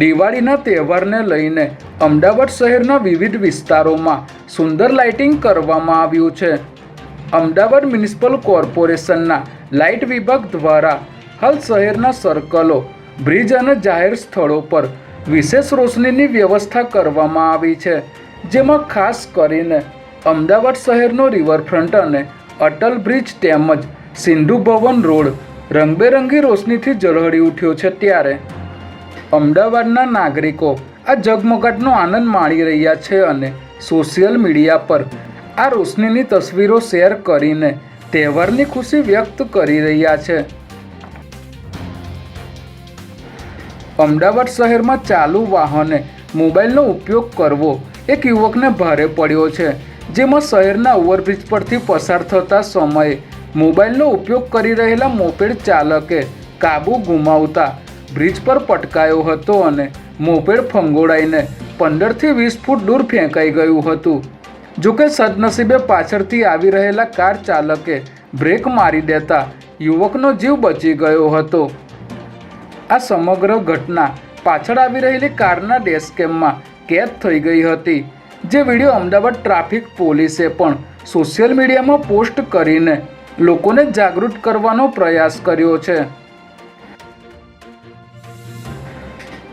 દિવાળીના તહેવારને લઈને અમદાવાદ શહેરના વિવિધ વિસ્તારોમાં સુંદર લાઇટિંગ કરવામાં આવ્યું છે. અમદાવાદ મ્યુનિસિપલ કોર્પોરેશનના લાઇટ વિભાગ દ્વારા હાલ શહેરના સર્કલો, બ્રિજ અને જાહેર સ્થળો પર વિશેષ રોશનીની વ્યવસ્થા કરવામાં આવી છે, જેમાં ખાસ કરીને અમદાવાદ શહેરનો રિવરફ્રન્ટ અને અટલ બ્રિજ તેમજ સિંધુ ભવન રોડ રંગબેરંગી રોશનીથી ઝળહળી ઉઠ્યો છે ત્યારે. અમદાવાદના નાગરિકો આ ઝગમગાટનો આનંદ માણી રહ્યા છે અને સોશિયલ મીડિયા પર આ રોશનીની તસવીરો શેર કરીને તહેવારની ખુશી વ્યક્ત કરી રહ્યા છે. અમદાવાદ શહેરમાં ચાલુ વાહને મોબાઈલનો ઉપયોગ કરવો એક યુવકને ભારે પડ્યો છે, જેમાં શહેરના ઓવરબ્રિજ પરથી પસાર થતા સમયે મોબાઈલનો ઉપયોગ કરી રહેલા મોપેડ ચાલકે કાબુ ગુમાવતા બ્રિજ પર પટકાયો હતો અને મોપેડ ફંગોળાઈને પંદરથી વીસ ફૂટ દૂર ફેંકાઈ ગયું હતું. જોકે સદનસીબે પાછળથી આવી રહેલા કાર ચાલકે બ્રેક મારી દેતા યુવકનો જીવ બચી ગયો હતો. આ સમગ્ર ઘટના પાછળ આવી રહેલી કારના ડેશકેમમાં કેદ થઈ ગઈ હતી. જે વીડિયો અમદાવાદ ટ્રાફિક પોલીસે પણ સોશિયલ મીડિયામાં પોસ્ટ કરીને લોકોને જાગૃત કરવાનો પ્રયાસ કર્યો છે.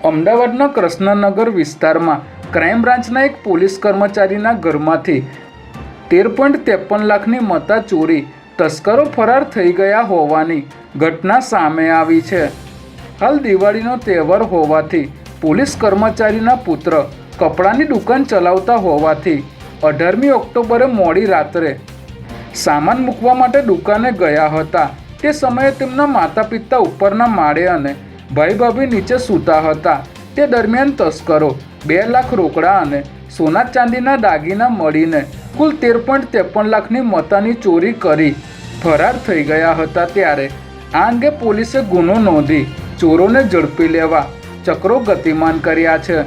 અમદાવાદના કૃષ્ણનગર વિસ્તારમાં ક્રાઇમ બ્રાન્ચના એક પોલીસ કર્મચારીના ઘરમાંથી તેર પોઈન્ટ ત્રેપન લાખની મતા ચોરી, તસ્કરો ફરાર થઈ ગયા હોવાની ઘટના સામે આવી છે. હાલ દિવાળીનો તહેવાર હોવાથી પોલીસ કર્મચારીના પુત્ર કપડાની દુકાન ચલાવતા હોવાથી અઢારમી ઓક્ટોબરે મોડી રાત્રે સામાન મૂકવા માટે દુકાને ગયા હતા. તે સમયે તેમના માતા પિતા ઉપરના માળે અને ભાઈ ભાભી નીચે સૂતા હતા. તે દરમિયાન તસ્કરો બે લાખ રોકડા અને સોના ચાંદીના દાગીના મળીને કુલ તેર પોઈન્ટ ત્રેપન લાખની મતાની ચોરી કરી ફરાર થઈ ગયા હતા ત્યારે આ અંગે પોલીસે ગુનો નોંધી ચોરોને ઝડપી લેવા ચક્રો ગતિમાન કર્યા છે.